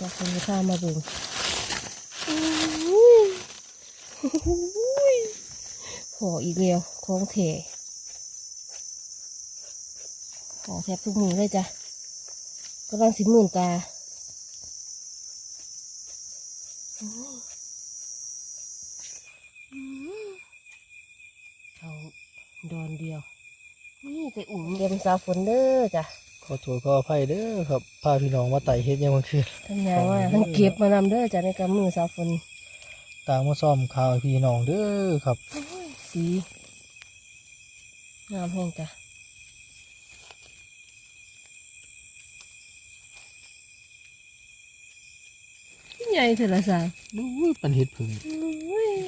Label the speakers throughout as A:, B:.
A: จะคนจะข้ามาเบิ่งขออีกแล้วของเถขอแทบทุกมือเลยจ้ะกำลังสิหมื่นตาเขาดอนเดียว นี่ไปอุ่นเรียมสาวฝนเด้อจ้ะ
B: ข อโทษขออภัยเด้อครับพาพี่น้องมาไต่เฮ็ดยังมันคืน
A: ทั้งยางว่าทั้งเก็บมานำเด้อจ้ะในกำมือสาวฝน
B: ต่างมาซ่อมข่าวให้พี่น้องเด้อครับ
A: สีงามแห้งจ้ะใหญ่เถอะละสาว
B: ดูปันเฮ็ดผึ่ง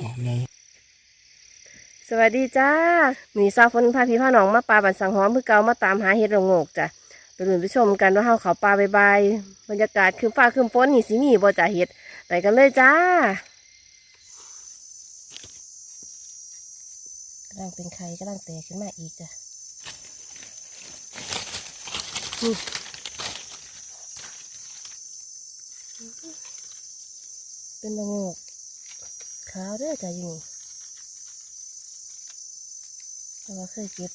B: ดอกใหญ่
A: สวัสดีจ้าหมีสาวฝนพาพี่พาน้องมาปลาบันสังหอมเพื่อเกามาตามหาเห็ดระโงกจ้ะ ไปลุ้นไปชมกันว่าเฮาเขาปลาบายบรรยากาศคือฟ้าคือฝนนี่สิมีบ่จ้ะเห็ดไปกันเลยจ้ากำลังเป็นไข่กำลังแตกขึ้นมาอีกจ้ะนี่เป็นระงกขาวด้อจ้ะอยู่นี่แต่ว่าเคยเก็บ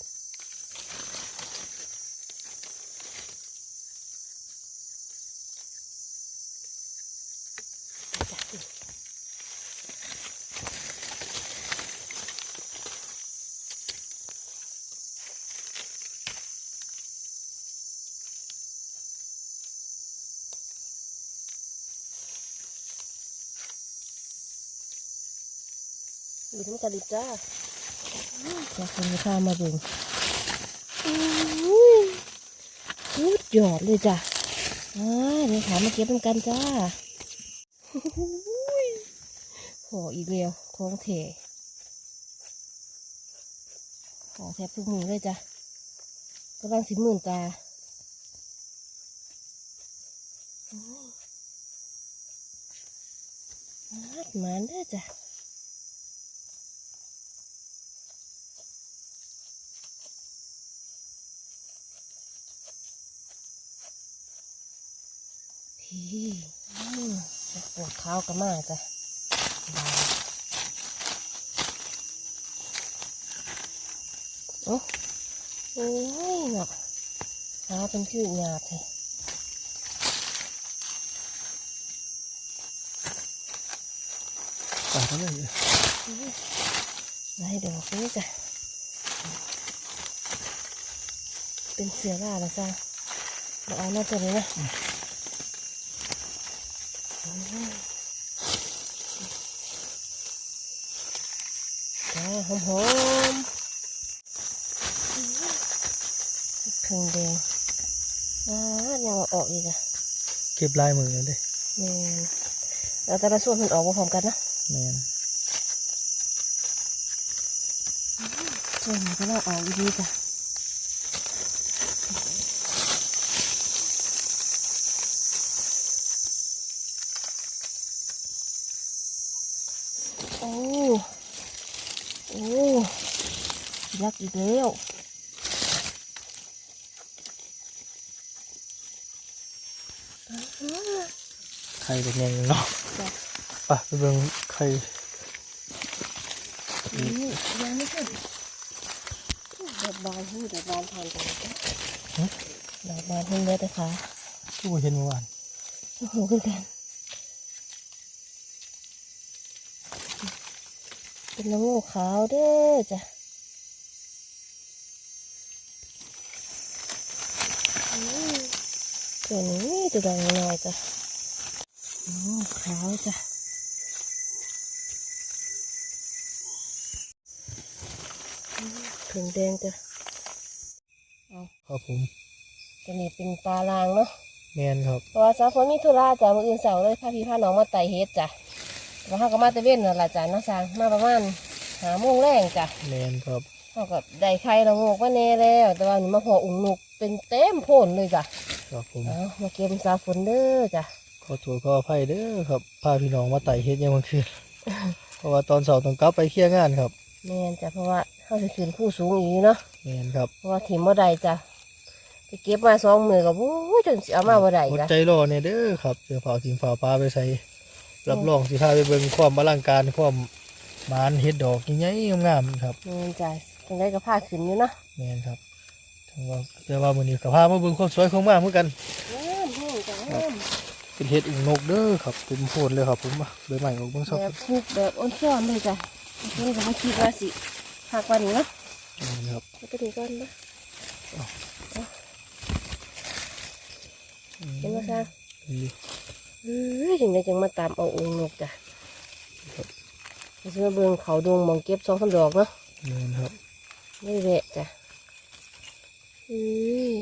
A: อยู่ทั้งกระดิบจ้าจะคนจะข้ามาเบิ่งอุ้ยสุดยอดเลยจ้ะอ่าเดี๋ยวขามาเก็บมันกันจ้าอุ้ยขออีกแล้วของเถขอแทบทุกมือเลยจ้ะกำลังสิหมื่นตาอุ้ยมาดหมันเด้อจ้ะ ปวดเท้ากันมากจ้ะบายโอ้โอ้ยเนาะเท้าเป็นชื่อหยาบเลย
B: ตาเท่าไหร่เลย
A: ได้ดอกนี้จ้ะ เป็นเสือล่าละจ้ะมาเอาหน้าตัวนี้นะอืมจ้า หอมหอมๆเครื่องแดงอ่ายังเอาออกอีกอะ
B: เก็บลายมือเลยเด้
A: แม่นแล้วแต่ละส่วนมันออกมาพร้อมกันนะ
B: แมน
A: ส่วนมันก็น่าออกดีจ้ะโอ้ โอ้ยักษ์อีกแล้ว
B: ไข่เป็นยังเนาะ
A: จ้ะ
B: ไปไปเบิ่งไข่
A: นี่ยังไม่ขึ้นดอกบานหูดอกบานทานกันจ้ะดอกบานเพิ่งเลือแต่ขา
B: ที่ผมเห็นเมื่อวาน
A: โอ้โหขึ้นกัน เป็ นละโงูขาวเด้อจ้ะอืมตัวนี้ตัวดำน้อยจ้ะละโงูขาวจ้ะอืมถึงแดงจ้ะเอา
B: ครับผม
A: ตัวนี้เป็นปลาลางเนาะ
B: แมนครับ
A: เพราะว่าสาวฝนมีธุระจ้ะมื้ออื่นเสาร์เลยพาพี่พาน้องมาไต่เฮ็ดจ้ะ แล้วเขาก็มาแตะเว้นนั่นล่ะจ้ะเน้องสางมาประมาณหาโมงแรงจ้ะ
B: แมนครับ
A: เขาก็ได้ไข่ละโงกว่าแน่แล้ว แต่ว่านี่มาพออุ้งนุกเป็นเต็มโพนเลยจ้ะ
B: ครับผม
A: เอามาเก็บสาวฝนเด้อจ้ะ
B: ขอโทษขออภัยเด้อครับพาพี่น้องมาไต่เฮ็ดยังมันคืนเพราะว่าตอนเสาร์ต้องกลับไปเคลียร์งานครับ
A: แม่นจ้ะเพราะว่าเขาจะขึ้นผู้สูงอีกเนาะ
B: แมนครับ
A: เพราะว่าถิ่มบ่ได้จ้ะไปเก็บมาสองมือกับโอ้ยจนสิเอามาบ่ได้
B: อด
A: ละ
B: ใจรอเนี่ยเด้อครับเดี๋ยวเผาทีมฝาปลาไปใส่ รับรองสิพาไปเบิ่งความอลังการความหมานเฮ็ดดอกใหญ่ๆงามๆครับ
A: แม่นจ้ะจังได้ก็พาขึ้นอยู่เนาะ
B: แม่นครับถึงว่าแต่ว่ามื้อนี้ก็พามาเบิ่งความสวยของมากเหมือนกัน
A: งามแห้งจ้ะงาม
B: เป็นเห็ดอึ่งนกเด้อครับเต็มโพนเลยครับผมมาใบใหม่ออกเบิ่งซอก
A: แบบปลูกแบบอ้นซ้อนเลยจ้ะนี่ก็บ่คิดว่าสิหักกว่านี้เนาะ
B: นี่ครับ
A: เอาไปดูก่อนนะเห็นบ่ซ่า
B: นี่
A: เอ้ย จังได้จังมาตามเอาองค์นกจ้ะเราจะมาเบิ่งเขาดงหมองเก็บสองสามดอกเนาะ
B: นี่ครับ
A: ไม่แวะจ้ะเอ้ย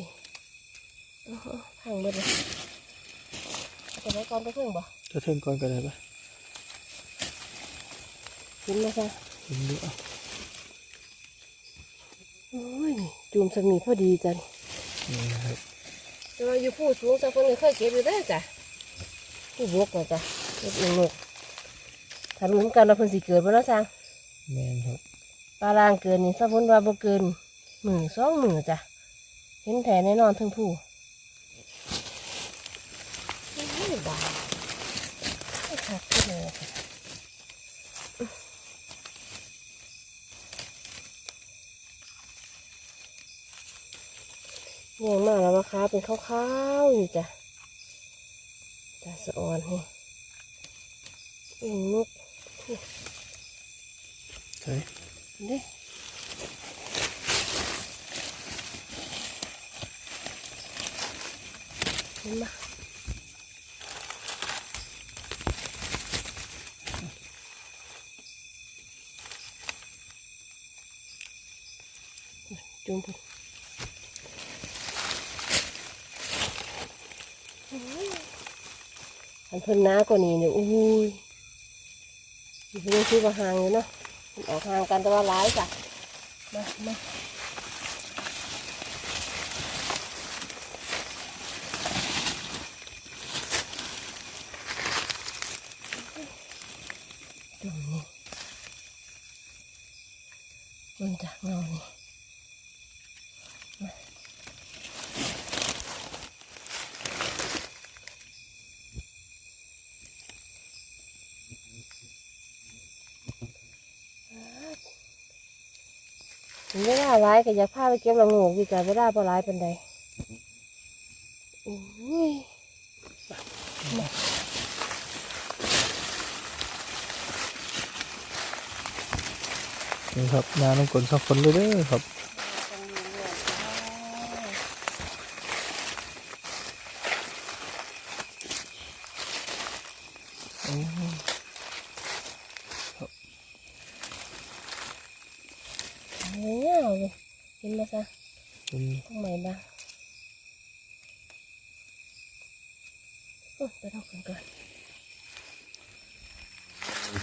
A: โอ้โหพังหมดเลยเอาไปไหนก่อนไปเพิ่งบ่
B: จะเทิงก่อนก็ได้ปะ
A: กินมาซะ
B: เห็นดูอะ
A: โอ้ยนี่จูมสมีพอดีจ้ะนี่
B: นี่ครับ
A: แต่ว่าอยู่ผู้สูงสักคนก็เคยเก็บอยู่ได้อจ้ะ ผู้บกนะจ้ะเก็บเองนกถ้ารู้นกันเราเพิ่นสิเกิดบ่เนาะซัง
B: แม่นครับ
A: ปลาลางเกินนี่สักคนว่าบ่เกินหมื่นสองหมื่นจ้ะเห็นแผลแน่นอนทั้งผู้โอ้ยบาไม่ขาดขึ้นเลยค่ะเนี่ยมาแล้วนะคะเป็นขาวๆอยู่จ้ะ จ้ะสะออนให้อิงนก
B: ใช่
A: เด้เห็นปะจุ่มพุ่น อันเพิ่นน้ากว่านี้เนี่ยอุ้ยอยู่เพิ่นชื่อว่าห่างอยู่เนาะออกห่างกันแต่ว่าร้ายจ้ะมามาตรงนี้มันจากเงานี่มาถึงเวลา ร้ายก็อยากพาไปเก็บละโงกอยู่จ้ะเวลาพอร้ายเป็นใดอุ้ย
B: นี่ครับนาน้ำกลนสักคนเลยเด้อครับโอ้
A: เงี้ยเลยกินมาซะ
B: เป็น
A: ทำไมบ้างโอ้ยไปทำกันก่อนอื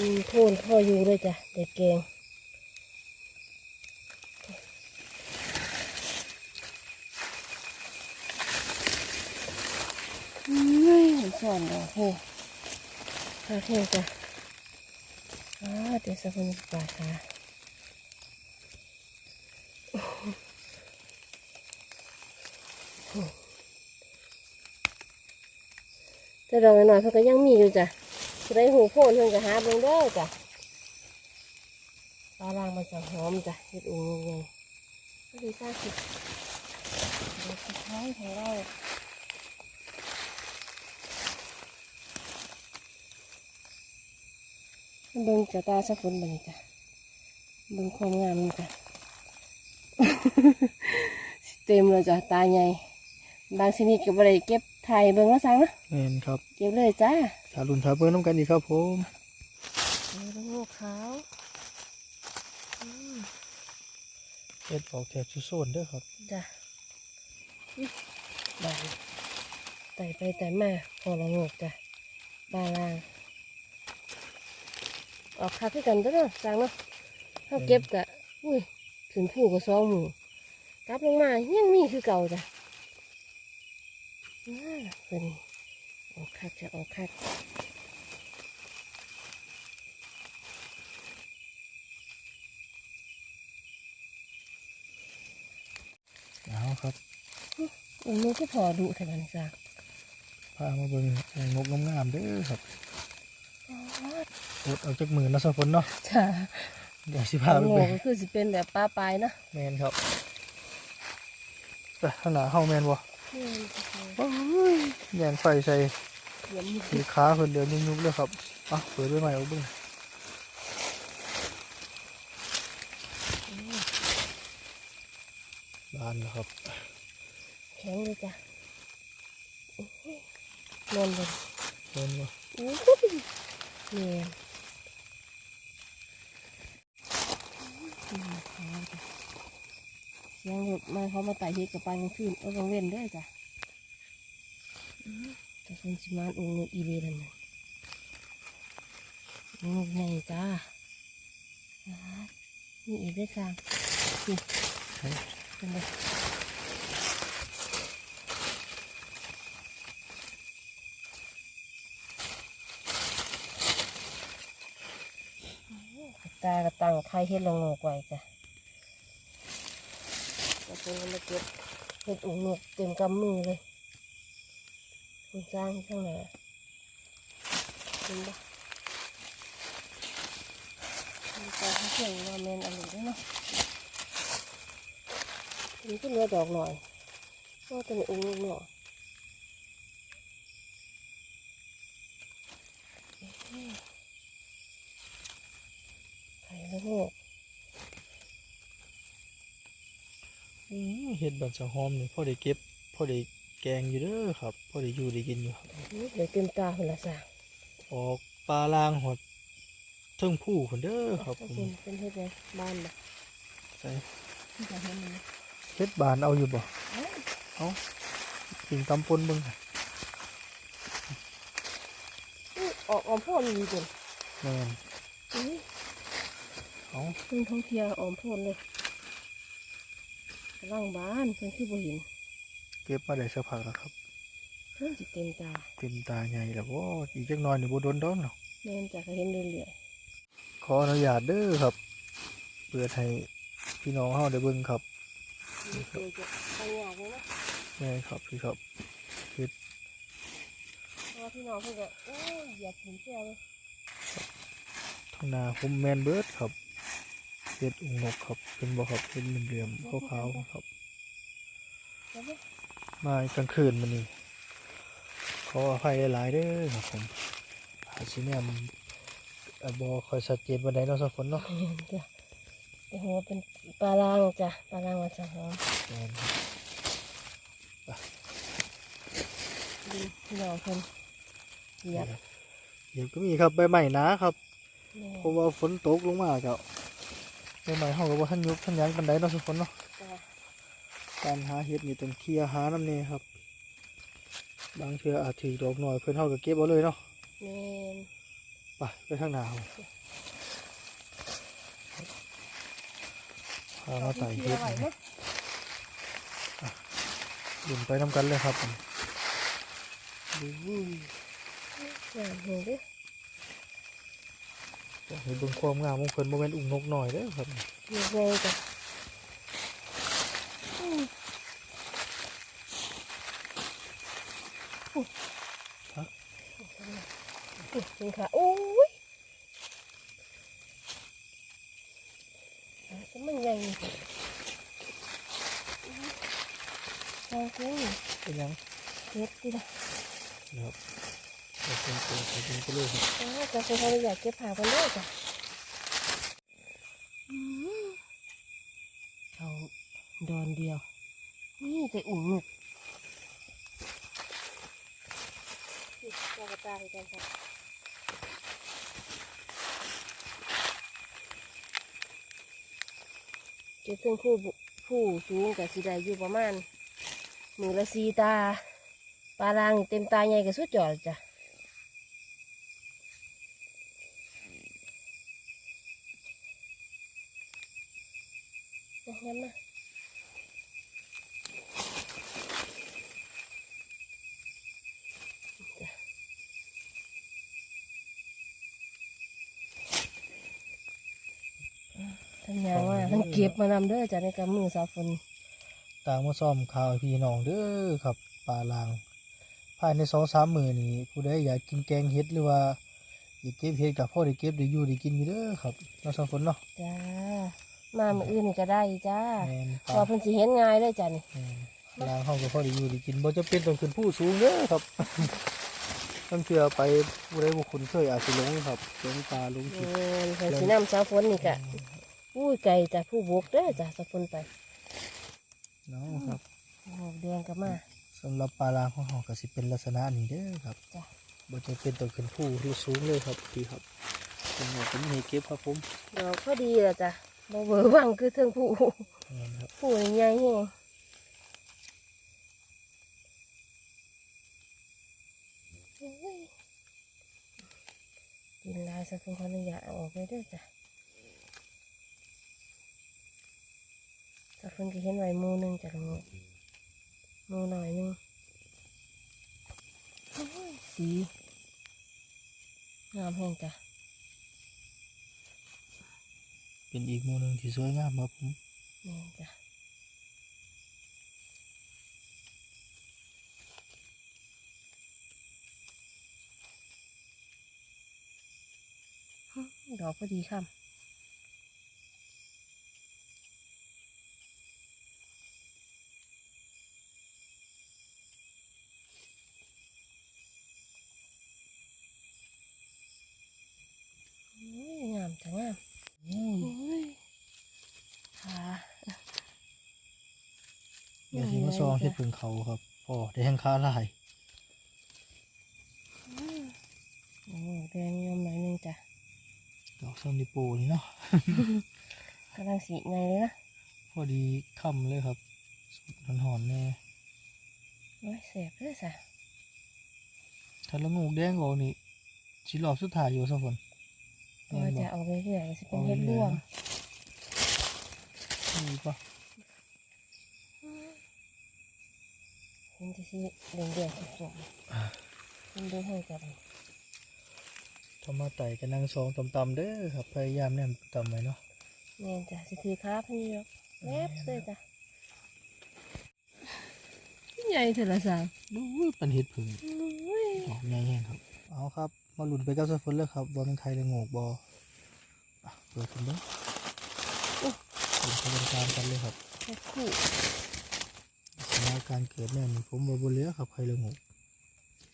A: มโทนพ่ออยู่เลยจ้ะเด็ดแกงอืมเฮ้ยเห็นสอนดอกเฮ้ยคาเฟ่จ้ะอ่าเดี๋ยวสักคนปาค่ะแต่ดอกหน่อยๆเพิ่นก็ยังมีอยู่จ้ะ จะได้หูโพนเพิ่นก็หาเบิ่งเด้อจ้ะปลาล่างมันจะหอมจ้ะเฮ็ดอุ่งยังไงก็ดีซ่าสิเดี๋ยวสุดท้ายของเราเบิ่งจะตาสักคนบัดนี้จ้ะเบิ่งความงามนี่จ้ะเต็มเลยจ้ะตาใหญ่บางชนิดก็บ่ได้เก็บถ่ายเบิ่งว่าซังนะ
B: แม่นครับ
A: เก็บเลยจ้า
B: ชาลุนชาเบิ้งน้ำกันอีกครับผม
A: เออแล้วงูขาว
B: เฮ็ดออกแถบชุโซนเด้อครับ
A: จ้ะอื้อได้ไต่ไปไต่มาพอละงูจ้ะปลาล่างออกคาที่กันเด้อจังเนาะถ้าเก็บกะอุ้ยถึงผู้ก็สองหมูกลับลงมายังมีคือเก่าจ้ะน่าเป็น โอกคักจะโอกคัก
B: เอาครับ
A: อุ้งลูกก็พอดุแต่มันจาะ
B: พามาเบิ้งงบงามๆด้วยครับอดเอาจากมือนะสะพนเนาะ
A: จ้า
B: เดี๋ยวสิพาไปเบิ่ง
A: ก็คือสิเป็นแบบป้าปลายนะ
B: แมนครับแต่ขนาดเฮาแมนบ่โอ้ยแยงไฟใส่
A: เยี่ยม
B: สีขาเพิ่นเดือนยุบๆเลยครับอะเปิดไว้ใหม่เอาเบิ่งบานแล้วครับ
A: แข็งเลยจ้ะนอนเลย
B: เพิ่นบ่
A: อู้เนี่ยเสียงรถมาเขามาไต่เฮ็ดกับปลากลางคืนเอากลางเว้นเด้วยจ้ะ จะเป็นสิมานองค์นกอีเวนั่นน่ะนกใหญ่จ้านี่อีกได้อจ้านี่เป็นไงตากระตังไข่เฮ็ดละโงกไว้จ้ะจะเป็นมาเก็บเฮ็ดอุ้งนกเต็มกำมือเลย คุณจ้างข้างหน้าเห็นปะมีการให้เสียงว่าแมนอะไรด้วยเนาะอันนี้ก็เหลือดอกหน่อยก็ตัวนี้อุ้งหน่อยไข่ละโงก
B: เฮ็ดบันสะหอมนี่พ่อได้เก็บพ่อได้ แกงอยู่เด้อครับพอได้อยู่ได้กินอยู่ครับ
A: นี่เดี๋ยวเต็มตาคนละสาง
B: ออกปลาลางหอดเทิงผู้คนเด้อครับผม
A: เป็นเป็นเฮ็ดไงบ้านบ่
B: ใส่
A: ที่จะเห็นมันนะ
B: เฮ็ดบานเอาอยู่บ่
A: เอ้ย
B: เอากินตำปนเบิ่งค่ะ
A: นี่ออกออมพ่นดีจัง
B: แม่น
A: อุ้ย
B: เอา
A: เพิ่งท่องเที่ยวออมพ่นเลยกำลังบ้านเพิ่นคือบ่เห็น
B: เก็บมาได้สักพักแล้วครับ
A: เพิ่นสิเต็มตา
B: เต็มตาใหญ่แล้วบ่อีกจักหน่อยนี่บ่โดนดอกเนาะ
A: แม่นจะก็เห็นเรื่อย
B: ขออนุญาตเด้อครับเปิดให้พี่น้องเฮาได้เบิ่งครับ
A: ๆนี่คือจะไปยากเลยนะ
B: แม่นครับพี่ครับ
A: เพราะว่าพี่น้องเพิ่นก็โอ้ยอยากกินแซ่เลย
B: ทางหน้าผมแม่นเบิดครับเฮ็ดอุ้งนกครับเป็นบ่ครับเป็นเหลี่ยมๆขาวๆครับ
A: แล้วบ่
B: มากลางคืนมันนี่ขออภัยหลายๆเด้อครับผมอาชิเนี่ยมันอะบอคอยชัดเจนวันใดเนาะสักฝนเนาะ
A: แม่นจ้ะแต่หัวเป็นปลาลางจ้ะปลาลางว่าจะหอม
B: แม่นครับ
A: ดีพี่น้องเพิ่นเหยียบ
B: เดี๋ยวก็มีครับใบใหม่นะครับ
A: แม่น
B: เพราะว่าฝนตกลงมาก็ใบใหม่เฮาก็บ่ทันยุบทันหยังปานใดเนาะสักฝนเนาะ
A: จ้ะ
B: การหาเห็ดนี่ต้องเคลียร์หาน้ำเน่ครับ บางเทื่ออาจถือดอกหน่อยเพิ่นเฮาก็เก็บเอาเลยเนาะ
A: แม่น
B: ไปไปทางหน้าเฮาพามาไต่เห็ด
A: ไหว
B: นี่
A: ไหม
B: ดื่มไปน้ำกันเลยครับผม
A: อย่าเห็นดิ
B: อยากให้เบิ่งความงามของเพิ่นบ่แม่นอุ้งนกหน่อยเด้อครับ
A: อยู่ไงจ้ะอืม
B: ฮะ
A: อุ๊ยจริงค่ะโอ้ยอะแต่มันใหญ่ลองกิน
B: เป็นหยัง
A: เฮ็ดดิล่ะ
B: นะครับเดี๋ยวเป็นตัวไปกินไปเลยครับ
A: อ้าวจะเป็นใครอยากเก็บผักกันด้วยจ้ะอืมเอาดอนเดียว นี่แต่อุ่งหนุกเรากระจายกันค่ะ จะเพิ่งคู่บุผู้สูงกับสีได้อยู่ประมาณมือละสีตาปลาลางเต็มตาใหญ่กับสุดยอดจ้ะงั้นนะ ทั้งยางว่าทั้งเก็บมานำเด้อจากในกำมือสาวฝน
B: ตต่างมาซ่อมข่าวให้พี่น้องเด้อครับปลาลาง ภายในสองสามมื้อนี้ผู้ใดอยากกินแกงเห็ดหรือว่าอยากเก็บเห็ดกับพ่อได้เก็บได้อยู่ได้กินอยู่เด้อครับเราสองคนเนาะ
A: จ้ามามื้ออื่นนี่ก็ได้จ้า
B: แม่นป
A: พอ
B: ลา
A: เพิ่นสิเห็นง่ายเลยจ้ะนี่
B: แม่นปลาลางเฮาก็พ่อได้อยู่ได้กินบ่จะเป็นต้องขึ้นผู้สูงเด้อครับตั้งเทื่อไปผู้ใดบ่คุ้นเคยอาจสิหลงครับหลงปลาหลง
A: แม
B: ผิด่
A: นเพิ่นสินำสาวฝนนี่ก็ อุ้ยไก่จ้ะผู้บกเด้อจ้ะสาวฝนไป
B: เนาะครับ
A: โอ้แดงก็มา
B: สำหรับปลาลางของเฮาก็สิเป็นลักษณะนี้เด้อครับ
A: จ้ะ
B: บ่จะเป็นต้องขึ้นผู้ที่สูงเลยครับพี่ครับจังหวะผมให้เก็บครับผม
A: ดอกพอดีแล้วจ้ะบ่เวอร์วังคือเทิงผู้
B: แม่นครับ
A: ผู้ใหญ่แฮงโอ้ยกินหลายสักคนขออนุญาตเอาออกไปเด้อจ้ะ สักคนก็เห็นไว้หมูหนึงจ้ะลุงหมูหน่อยหนึงโอ้ยสีงามแห้งจ้ะ
B: เป็นอีกหมู่หนึงที่สวยงามครับผม
A: นี่จ้ะฮึดอกพอดีค่ะโอ้ยงามจังงาม
B: อุ้ย
A: โอ้ยค่ะ
B: เดี๋ยวสิมาซองเฮ็ดเพิ่งเขาครับพ่อได้แห้งค้าหลาย
A: โอ้แดงยมหน่อยหนึงจ้ะ
B: ดอกซัมนิโปนี่เนาะ
A: กำลังสีไงเลยนะ
B: พอดีค่ำเลยครับสดหอนๆแน่
A: โอ้ยเสียบเลยจ้ะ
B: ถ้าละงูกแดงออกนี่สิรอบสุดท้ายอยู่ซะฝน
A: ตัว
B: แม่นบ่
A: จะเอาไปเรื่อยๆจะเป็นเห็ดร่วง
B: นี่ปะ
A: เห็นจะสิเหลืองเดือดสุกๆมันดูให้กัน
B: ทำมาไต่กันนั่งซองตำๆเด้อครับพยายามแนมตำไว้เนาะ
A: แม่นจ้ะสิถือค้าพี่ยกแวบเลยจ้ะใหญ่เถอะละสาว
B: ดูปันเฮ็ดผึ่ง
A: โอ้ย
B: ดอกใหญ่แห้งครับ เอาครับ มาหลุนไปกับซะฝนเลยครับบอลเป็นใครเลยโงกบออะเปิดกันเด้อโอ้เป็นขบวนการกันเลยครับ
A: แค่ คู่
B: สถานการณ์เกิดแน่นี่ผมบ่บ่เหลือครับใครเลยงก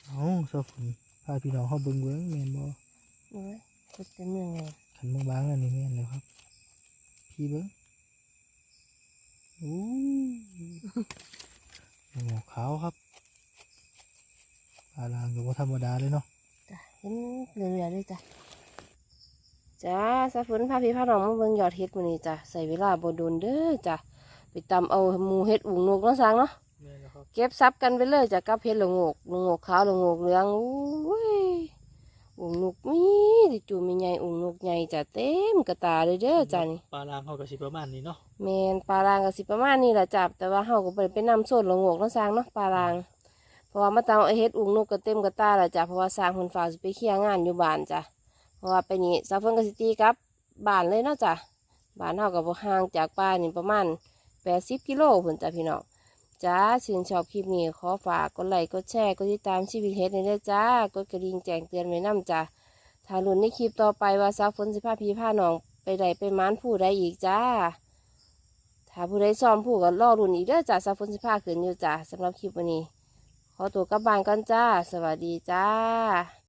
B: เอาซะฝนพาพี่น้องเฮาเบิ่งเบิ่งแม่นบ่
A: โอ้ยคุดแต่เมืองไง
B: ขันบางๆอันนี้แม่นแล้วครับ พี่เบิ่งโอ้หมวกขาวครับปลาลางก็บ่ธรรมดาเลยเนาะ
A: จ้ะเห็นเรื่อยๆเลยจ้ะจ้าสะฝนพาพี่พาน้องมาเบิ่งยอดเห็ดมื้อนี้จ้ะใส่เวลาบ่โดนเด้อจ้ะไป ตำเอาหมูเห็ดอุ่งนกเนาะสร้างเนาะ
B: แม่นแล้วครับ
A: เก็บซับกันไปเลยจากกับเพชรละโงกละโงกขาวละโงกเหลืองอุ้ยอุ่งนกมีที่จูมีใหญ่อุ่งนกใหญ่จะเต็มกระตาเลยเด้อจ้านี่
B: ปลาลางเขาก็สิประมาณนี้เนาะ
A: แมนปลารางก็สิประมาณนี้แหละจ้ะแต่ว่าเฮาก็บ่ไปไปนำโซนละโงกเนาะสร้างเนาะปลาราง เพราะว่ามาตามไอาเฮ็ดอุ่งนกก็เต็มกระตาแล้วจ้ะเพราะว่าสร้างเพิ่นฝากสิไปเคลียร์งานอยู่บ้านจ้ะเพราะว่าไปนี่สาวเพิ่นก็สิตีกลับบ้านเลยเนาะจ้ะบ้านเฮาก็บ่ห่างจากป้านี่ประมาณ 80กิโลพุ่นจ้ะพี่น้องจ้าชื่นชอบคลิปนี้ขอฝากกดไลค์กดแชร์กดติดตามชีวิตเฮ็ดในเด้อจ้ากดกระดิ่งแจ้งเตือนไว้นำจ้าถ้าลุ้นในคลิปต่อไปว่าสาวฝนสิพาพี่พาน้องไปใดไปหมานผู้ใดอีกจ้า ถ้าผู้ใดซ้อมผู้ก็รอลุนอีกเด้อจ้าสาวฝนสิพาขึ้นอยู่จ้าสำหรับคลิปวันนี้ ขอตัวกลับบ้านก่อนจ้า สวัสดีจ้า